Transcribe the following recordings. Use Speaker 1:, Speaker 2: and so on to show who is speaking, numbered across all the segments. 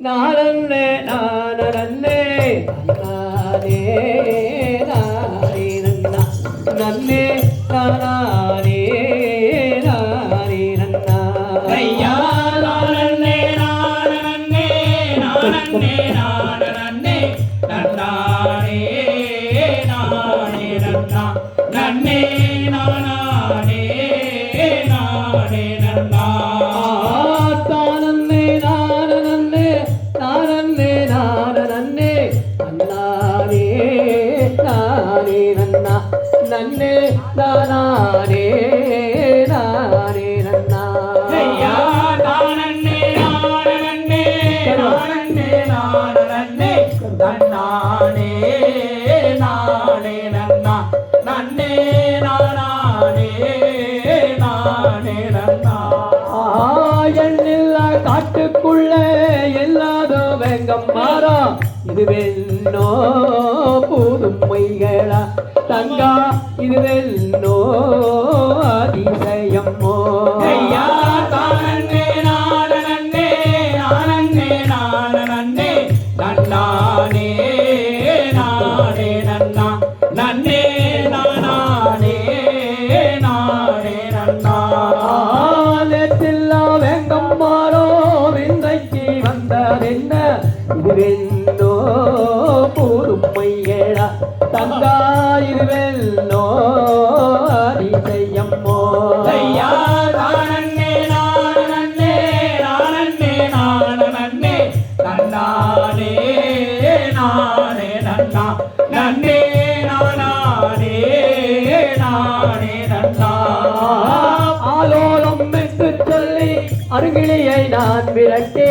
Speaker 1: நானே நானே நானே நானே நன்னே நானே நானே நன்னா.
Speaker 2: ஐயா நானே நானே நானே நானே நன்னானே நானே நன்னா. நன்னே நானே நானே நன்னே
Speaker 1: நானே நானே நன்னா
Speaker 2: ஐயா நானே நானே நானே நன்னானே நானே நன்னா நன்னே நானே நானே நன்னா
Speaker 1: மாறா இது வெண்ணோ பூதும் பொய்களா? தங்கா இது வெண்ணோ அதிசயம்மோ
Speaker 2: ஐயா.
Speaker 1: இது வெண்ணோ பூதும் பொய்களா தங்கா இது வெண்ணோ அதிசயம்மோ
Speaker 2: ஐயா தானே நானே நானே நானே நன்னானே நானே நன்னா. நன்னே நானே நானே நன்னா.
Speaker 1: ஆலோலம் என்று சொல்லி அருகிளியை நான் விரட்டே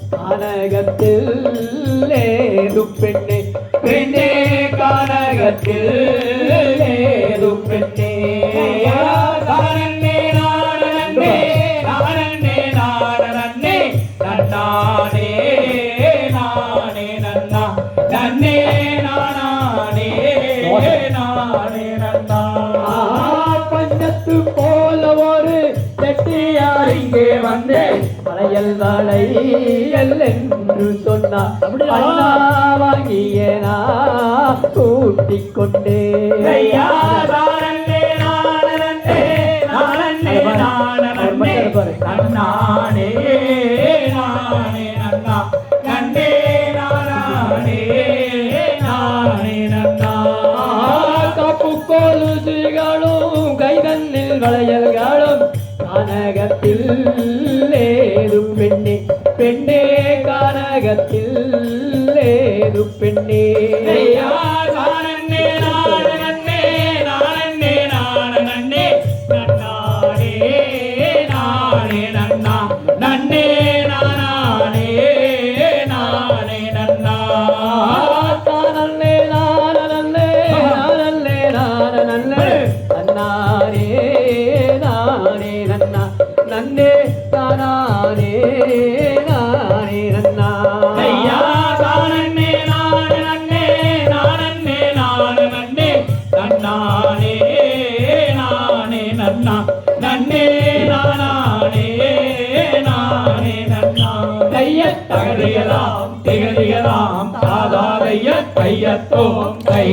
Speaker 1: கானகத்தில் ஏது பெண்ணே பெண்ணே கானகத்தில் ஏது பெண்ணே பஞ்சத்து போல ஒரு செட்டியார் இங்கே வந்து வளையல் வளையல் என்று சொன்னார். அண்ணா வாங்கிய நான் கூட்டிக் கொண்டே.
Speaker 2: ஐயா நானே நானே நானே நன்னானே நானே நன்னா. நன்னே நானே நானே நன்னா.
Speaker 1: காப்பு கொலுசுகளும் கைதன்னில் வளையல்களும் கானகத்தில் ஏதும் பெண்ணே பெண்ணே கானகத்தில் ஏது பெண்ணே.
Speaker 2: காரணே நன்னே
Speaker 1: நானே நன்னா.
Speaker 2: ஐயா தானே நானே நானே நானே நன்னானே நானே நன்னா. நன்னே நானே நானே நன்னா. கைய தகதிகளாம் திகதிகளாம் தாதாதைய கையத்தோம் கை